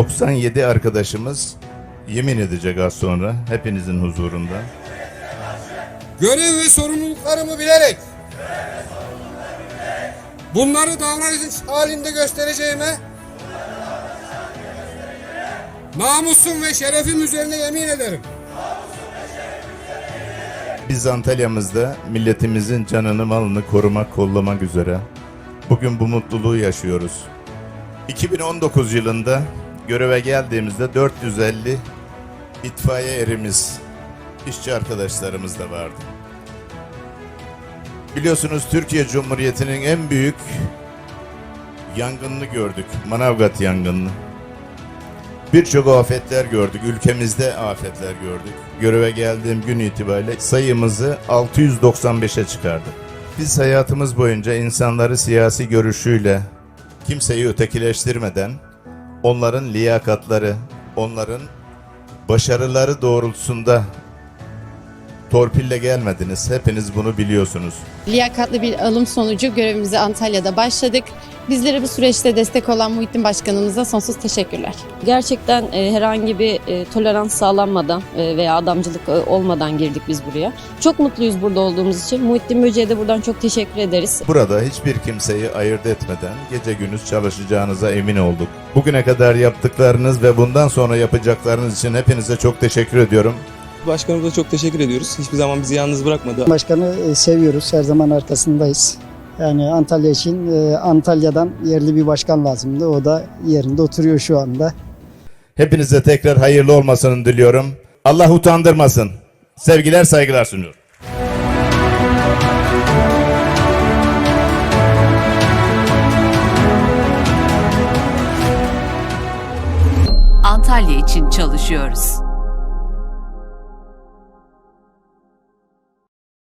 97 arkadaşımız yemin edecek az sonra hepinizin huzurunda. Görev ve sorumluluklarımı bilerek bunları davranış halinde göstereceğime namusum ve şerefim üzerine yemin ederim. Biz Antalya'mızda milletimizin canını malını korumak, kollamak üzere bugün bu mutluluğu yaşıyoruz. 2019 yılında göreve geldiğimizde 450 itfaiye erimiz, işçi arkadaşlarımız da vardı. Biliyorsunuz Türkiye Cumhuriyeti'nin en büyük yangınını gördük. Manavgat yangınını. Birçok afetler gördük. Ülkemizde afetler gördük. Göreve geldiğim gün itibariyle sayımızı 695'e çıkardık. Biz hayatımız boyunca insanları siyasi görüşüyle kimseyi ötekileştirmeden onların liyakatları, onların başarıları doğrultusunda torpille gelmediniz. Hepiniz bunu biliyorsunuz. Liyakatli bir alım sonucu görevimize Antalya'da başladık. Bizlere bu süreçte destek olan Muhittin Başkanımıza sonsuz teşekkürler. Gerçekten e, herhangi bir e, tolerans sağlanmadan e, veya adamcılık e, olmadan girdik biz buraya. Çok mutluyuz burada olduğumuz için. Muhittin Böce'ye de buradan çok teşekkür ederiz. Burada hiçbir kimseyi ayırt etmeden gece gündüz çalışacağınıza emin olduk. Bugüne kadar yaptıklarınız ve bundan sonra yapacaklarınız için hepinize çok teşekkür ediyorum. Başkanımıza çok teşekkür ediyoruz. Hiçbir zaman bizi yalnız bırakmadı. Başkanı e, seviyoruz. Her zaman arkasındayız. Yani Antalya için e, Antalya'dan yerli bir başkan lazımdı. O da yerinde oturuyor şu anda. Hepinize tekrar hayırlı olmasını diliyorum. Allah utandırmasın. Sevgiler saygılar sunuyorum. Antalya için çalışıyoruz.